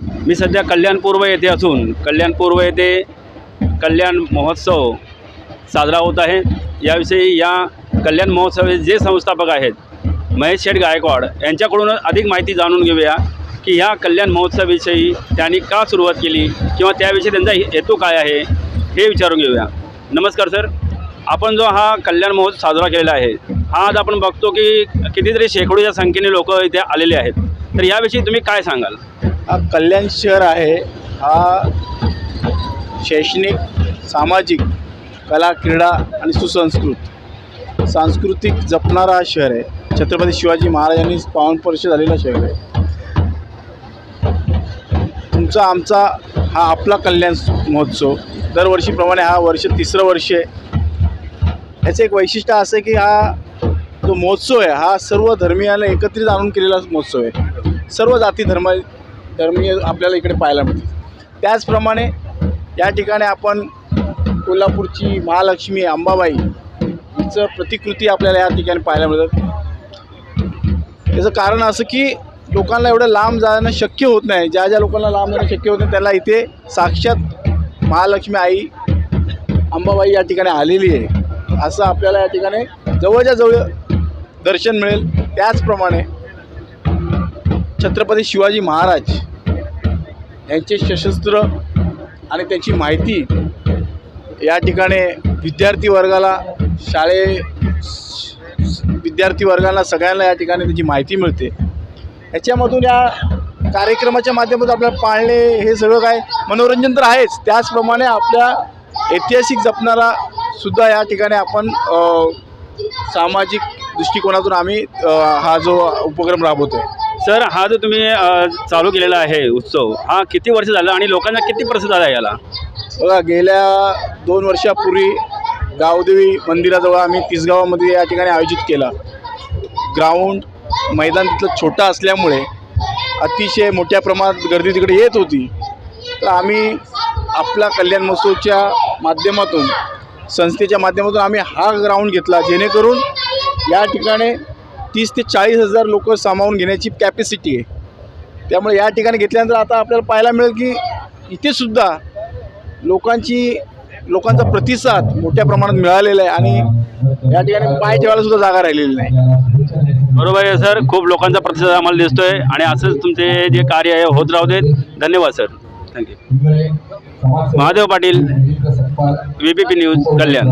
मी सध्या कल्याणपूर्व येथे असून कल्याणपूर्व येथे कल्याण महोत्सव साजरा होत आहे. याविषयी या कल्याण महोत्सवाचे जे संस्थापक आहेत महेश शेठ गायकवाड यांच्याकडून अधिक माहिती जाणून घेऊया की ह्या कल्याण महोत्सवाविषयी त्यांनी का सुरुवात केली किंवा त्याविषयी त्यांचा हेतू काय आहे हे विचारून घेऊया. नमस्कार सर. आपण जो हा कल्याण महोत्सव साजरा केलेला आहे हा आज आपण बघतो की कितीतरी शेकडोच्या संख्येने लोक इथे आलेले आहेत. तर याविषयी तुम्ही काय सांगाल? हा कल्याण शहर आहे. हा शैक्षणिक सामाजिक कला क्रीडा आणि सुसंस्कृत सांस्कृतिक जपणारा हा शहर आहे. छत्रपती शिवाजी महाराजांनी पावनस्पर्श झालेला शहर आहे. तुमचा आमचा हा आपला कल्याण महोत्सव. दरवर्षीप्रमाणे हा वर्ष तिसरं वर्ष आहे. याचं एक वैशिष्ट्य असं आहे की हा जो महोत्सव आहे हा सर्व धर्मियांना एकत्रित आणून केलेला महोत्सव आहे. सर्व जाती धर्म धर्मीय आपल्याला इकडे पाहायला मिळते. त्याचप्रमाणे या ठिकाणी आपण कोल्हापूरची महालक्ष्मी अंबाबाई हिचं प्रतिकृती आपल्याला या ठिकाणी पाहायला मिळतात. याचं कारण असं की लोकांना एवढं लांब जाणं शक्य होत नाही. ज्या ज्या लोकांना लांब जाणं शक्य होत नाही त्याला इथे साक्षात महालक्ष्मी आई अंबाबाई या ठिकाणी आलेली आहे. असं आपल्याला या ठिकाणी जवळच्या जवळ दर्शन मिळेल. त्याचप्रमाणे छत्रपती शिवाजी महाराज यांचे सशस्त्र आणि त्याची माहिती या ठिकाणी विद्यार्थी वर्गाला शाळे विद्यार्थी वर्गाला सगळ्यांना या ठिकाणी त्याची माहिती मिळते. याच्यामधून या कार्यक्रमाच्या माध्यमातून आपल्याला पाळणे हे सगळं काय? मनोरंजन तर आहेच. त्याचप्रमाणे आपल्या ऐतिहासिक जपणारा सुद्धा या ठिकाणी आपण सामाजिक दृष्टिकोनातून आम्ही हा जो उपक्रम राबवतो आहे सर हा जो तुम्ही चालू केलेला आहे उत्सव हा किती वर्ष झाला आणि लोकांना किती प्रसिद्ध झाला याला? बघा गेल्या दोन वर्षापूर्वी गावदेवी मंदिराजवळ आम्ही तिसगावामध्ये या ठिकाणी आयोजित केला. ग्राउंड मैदान तिथलं छोटं असल्यामुळे अतिशय मोठ्या प्रमाणात गर्दी तिकडे येत होती. तर आम्ही आपला कल्याण महोत्सवच्या माध्यमातून संस्थेच्या माध्यमातून आम्ही हा ग्राउंड घेतला जेणेकरून या ठिकाणी तीस ते चाळीस हजार लोक सामावून घेण्याची कॅपॅसिटी आहे. त्यामुळे या ठिकाणी घेतल्यानंतर आता आपल्याला पाहायला मिळेल की इथे सुद्धा लोकांची लोकांचा प्रतिसाद मोठ्या प्रमाणात मिळालेला आहे आणि या ठिकाणी पाय ठेवायला सुद्धा जागा राहिलेली नाही. बरोबर आहे सर. खूप लोकांचा प्रतिसाद आम्हाला दिसतोय आणि असंच तुमचे जे कार्य आहे होत राहू देत. धन्यवाद sir. Thank you Mahadev Patil V P P news Kalyan.